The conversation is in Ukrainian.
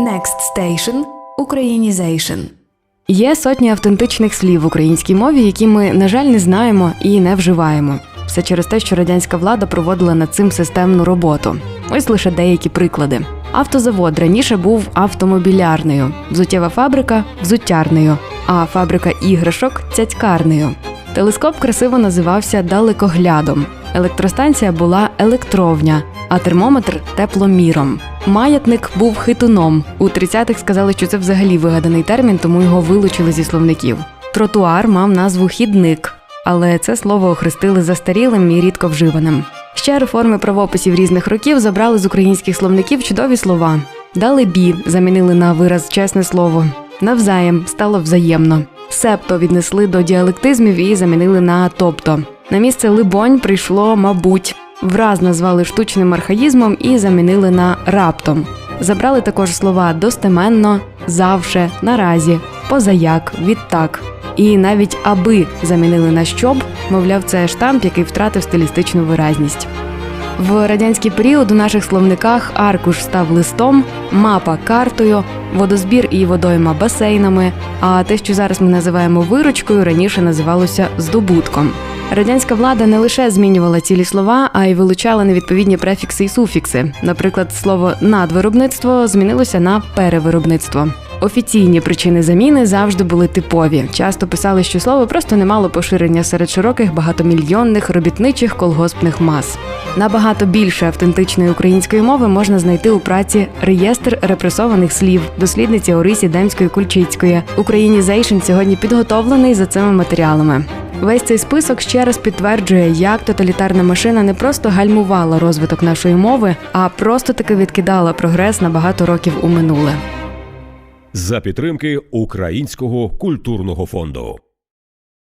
Next Station – Українізейшн. Є сотні автентичних слів в українській мові, які ми, на жаль, не знаємо і не вживаємо. Все через те, що радянська влада проводила над цим системну роботу. Ось лише деякі приклади. Автозавод раніше був автомобілярною, взуттєва фабрика взуттярною, а фабрика іграшок цяцькарнею. Телескоп красиво називався далекоглядом. Електростанція була електровня, а термометр тепломіром. Маятник був хитуном. У 30-х сказали, що це взагалі вигаданий термін, тому його вилучили зі словників. Тротуар мав назву хідник, але це слово охрестили застарілим і рідко вживаним. Ще реформи правописів різних років забрали з українських словників чудові слова. Дали бі, замінили на вираз чесне слово. Навзаєм стало взаємно. Септо віднесли до діалектизмів і замінили на тобто. На місце либонь прийшло мабуть. Враз назвали штучним архаїзмом і замінили на раптом. Забрали також слова достеменно, завше, наразі, позаяк, відтак. І навіть аби замінили на щоб, мовляв, це штамп, який втратив стилістичну виразність. В радянський період у наших словниках аркуш став листом, мапа картою, водозбір і водойма басейнами. А те, що зараз ми називаємо виручкою, раніше називалося здобутком. Радянська влада не лише змінювала цілі слова, а й вилучала невідповідні префікси і суфікси. Наприклад, слово надвиробництво змінилося на перевиробництво. Офіційні причини заміни завжди були типові. Часто писали, що слово просто не мало поширення серед широких багатомільйонних робітничих колгоспних мас. Набагато більше автентичної української мови можна знайти у праці Реєстр репресованих слів дослідниці Орисі Демської Кульчицької. Українізейшн сьогодні підготовлений за цими матеріалами. Весь цей список ще раз підтверджує, як тоталітарна машина не просто гальмувала розвиток нашої мови, а просто таки відкидала прогрес на багато років у минуле. за підтримки Українського культурного фонду.